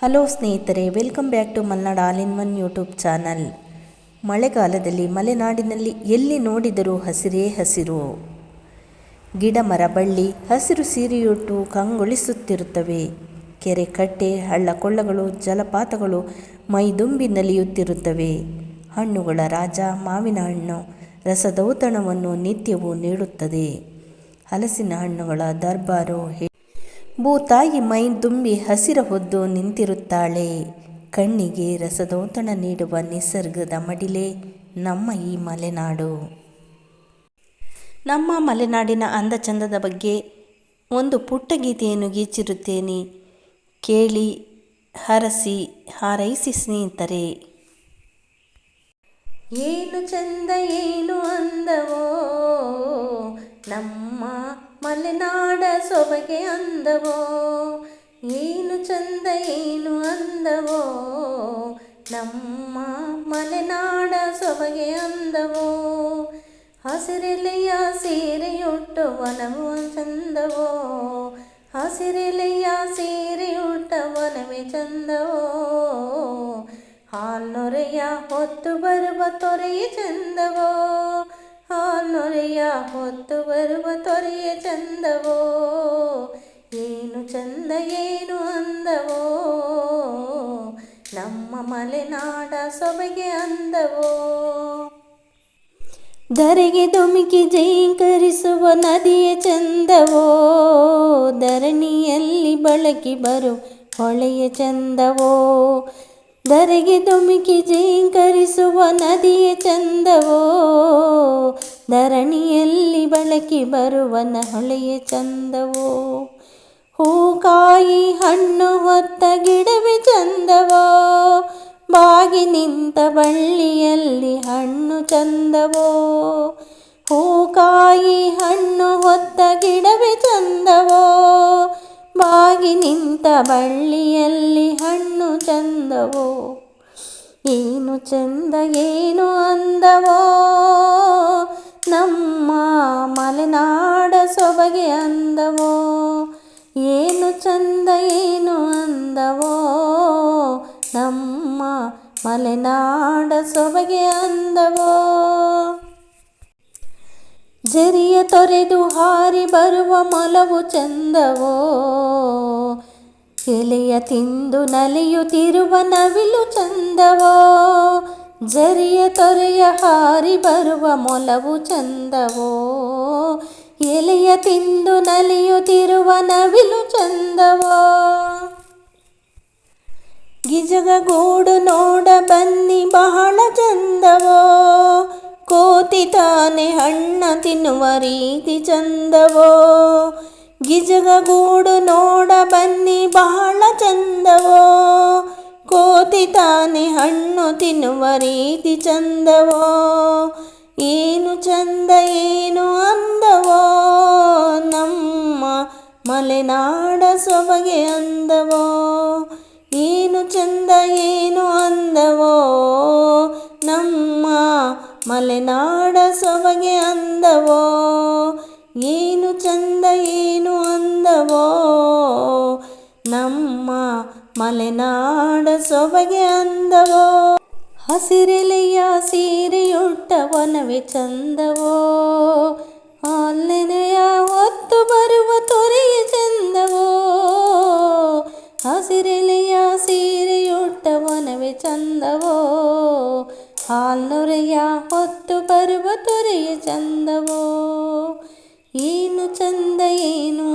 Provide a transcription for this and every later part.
Hello ಸ್ನೇಹಿತರೆ, welcome back to Malnad all in one YouTube channel. ಮಳೆಗಾಲದಲ್ಲಿ ಮಲೆನಾಡಿನಲ್ಲಿ ಎಲ್ಲಿ ನೋಡಿದರೂ ಹಸಿರೇ ಹಸಿರು. ಗಿಡ ಮರ, ಬಳ್ಳಿ, ಹಸಿರು ಸೀರೆಯೊಟ್ಟು ಕಂಗೊಳಿಸುತ್ತಿರುತ್ತವೆ. ಕೆರೆ ಕಟ್ಟೆ, ಹಳ್ಳ ಕೊಳ್ಳಗಳು, ಜಲಪಾತಗಳು ಮೈದುಂಬಿ ನಲಿಯುತ್ತಿರುತ್ತವೆ. ಹಣ್ಣುಗಳ ರಾಜ, ಮಾವಿನ ಹಣ್ಣು, ರಸದೌತಣವನ್ನು ನಿತ್ಯವೂ ನೀಡುತ್ತದೆ. ಹಲಸಿನ ಹಣ್ಣುಗಳ ದರ್ಬಾರು ಭೂತಾಯಿ ಮೈ ದುಂಬಿ ಹಸಿರ ಹೊದ್ದು ನಿಂತಿರುತ್ತಾಳೆ. ಕಣ್ಣಿಗೆ ರಸದೋತಣ ನೀಡುವ ನಿಸರ್ಗದ ಮಡಿಲೆ ನಮ್ಮ ಈ ಮಲೆನಾಡು. ನಮ್ಮ ಮಲೆನಾಡಿನ ಅಂದ ಚಂದದ ಬಗ್ಗೆ ಒಂದು ಪುಟ್ಟ ಗೀತೆಯನ್ನು ಗೀಚಿರುತ್ತೇನೆ. ಕೇಳಿ, ಹರಸಿ, ಹಾರೈಸಿ ಸ್ನೇಹಿತರೆ. ಏನು ಚಂದ, ಏನು ಅಂದವೋ ನಮ್ಮ ಮಲೆನಾಡ ಸೊಬಗೆ ಅಂದವೋ? ಏನು ಚಂದ, ಏನು ಅಂದವೋ? ನಮ್ಮ ಮಲೆನಾಡ ಸೊಬಗೆ ಅಂದವೋ? ಹಸಿರೆಲೆಯ ಸೀರೆಯುಟ್ಟು ವನವು ಚಂದವೋ? ಹಸಿರೆಲೆಯ ಸೀರೆಯುಟ್ಟ ವನವೇ ಚಂದವೋ? ಹಾಲ್ನೊರೆಯ ಹೊತ್ತು ಬರುವ ತೊರೆಯ ಚಂದವೋ? ಹಾಲ್ನೊರೆಯ ಹೊತ್ತು ಬರುವ ತೊರೆಯ ಚಂದವೋ? ಏನು ಚಂದ, ಏನು ಅಂದವೋ? ನಮ್ಮ ಮಲೆನಾಡ ಸೊಬಗೆ ಅಂದವೋ? ಧರೆಗೆ ಧುಮುಕಿ ಜೈಂಕರಿಸುವ ನದಿಯ ಚಂದವೋ? ಧರಣಿಯಲ್ಲಿ ಬಳಕಿ ಬರು ಹೊಳೆಯ ಚಂದವೋ? ಧರೆಗೆ ಧುಮುಕಿ ಜೈಂಕರಿಸುವ ನದಿಯ ಚಂದವೋ? ಧರಣಿಯಲ್ಲಿ ಬಳಕೆ ಬರುವನ ಹೊಳೆಯ ಚಂದವೋ? ಹೂಕಾಯಿ ಹಣ್ಣು ಹೊತ್ತ ಗಿಡವೇ ಚಂದವೋ? ಬಾಗಿ ನಿಂತ ಬಳ್ಳಿಯಲ್ಲಿ ಹಣ್ಣು ಚಂದವೋ? ಹೂಕಾಯಿ ಹಣ್ಣು ಹೊತ್ತ ಗಿಡವೇ ಚಂದವೋ? ಬಾಗಿ ನಿಂತ ಬಳ್ಳಿಯಲ್ಲಿ ಹಣ್ಣು ಚಂದವೋ? ಏನು ಚಂದ, ಏನು ಅಂದವೋ? ಮಲೆನಾಡ ಸೊಬಗೆ ಅಂದವೋ? ಏನು ಚಂದ, ಏನು ಅಂದವೋ? ನಮ್ಮ ಮಲೆನಾಡ ಸೊಬಗೆ ಅಂದವೋ? ಜರಿಯ ತೊರೆದು ಹಾರಿ ಬರುವ ಮೊಲವು ಚಂದವೋ? ಎಲೆಯ ತಿಂದು ನಲಿಯುತ್ತಿರುವ ನವಿಲು ಚಂದವೋ? ಜರಿಯ ತೊರೆಯ ಹಾರಿ ಬರುವ ಮೊಲವು ಚಂದವೋ? ಎಲೆಯ ತಿಂದು ನಲಿಯುತ್ತಿರುವ ನವಿಲು ಚಂದವೋ? ಗಿಜಗ ಗೂಡು ನೋಡ ಬನ್ನಿ ಬಹಳ ಚಂದವೋ? ಕೋತಿ ತಾನೆ ಹಣ್ಣ ತಿನ್ನುವ ರೀತಿ ಚಂದವೋ? ಗಿಜಗ ಗೂಡು ನೋಡ ಬನ್ನಿ ಬಹಳ ಚಂದವೋ? ಕೋತಿ ತಾನೆ ಹಣ್ಣು ತಿನ್ನುವ ರೀತಿ ಚಂದವೋ? ಏನು ಚಂದ, ಏನು ಅಂದವೋ? ನಮ್ಮ ಮಲೆನಾಡ ಸೊಬಗೆ ಅಂದವೋ? ಏನು ಚಂದ, ಏನು ಅಂದವೋ? ನಮ್ಮ ಮಲೆನಾಡ ಸೊಬಗೆ ಅಂದವೋ? ಏನು ಚಂದ, ಏನು ಅಂದವೋ? ಸೊಬಗೆ ಅಂದವೋ? ಹಸಿರೆಲೆಯ ಸೀರೆಯುಟ್ಟ ವನವೇ ಚಂದವೋ? ಅಲ್ಲೆನೆಯ ಹೊತ್ತು ಬರುವ ತೊರೆಯ ಚಂದವೋ? ಹಸಿರೆಲೆಯ ಸೀರೆಯುಟ್ಟ ವನವೇ ಚಂದವೋ? ಹಾಲ್ನೊರೆಯ ಹೊತ್ತು ಬರುವ ತೊರೆಯ ಚಂದವೋ? ಏನು ಚಂದ, ಏನು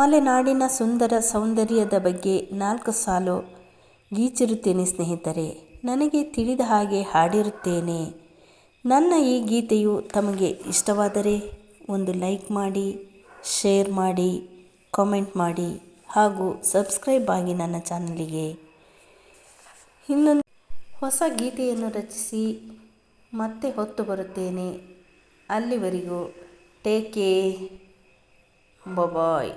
ಮಲೆನಾಡಿನ ಸುಂದರ ಸೌಂದರ್ಯದ ಬಗ್ಗೆ ನಾಲ್ಕು ಸಾಲು ಗೀಚಿರುತ್ತೇನೆ ಸ್ನೇಹಿತರೆ, ನನಗೆ ತಿಳಿದ ಹಾಗೆ ಹಾಡಿರುತ್ತೇನೆ. ನನ್ನ ಈ ಗೀತೆಯು ತಮಗೆ ಇಷ್ಟವಾದರೆ ಒಂದು ಲೈಕ್ ಮಾಡಿ, ಶೇರ್ ಮಾಡಿ, ಕಾಮೆಂಟ್ ಮಾಡಿ ಹಾಗೂ ಸಬ್ಸ್ಕ್ರೈಬ್ ಆಗಿ ನನ್ನ ಚಾನಲಿಗೆ. ಇನ್ನೊಂದು ಹೊಸ ಗೀತೆಯನ್ನು ರಚಿಸಿ ಮತ್ತೆ ಹೊತ್ತು ಬರುತ್ತೇನೆ. ಅಲ್ಲಿವರೆಗೂ ಟೇಕ್ ಕೇರ್. ಬಾಯ್.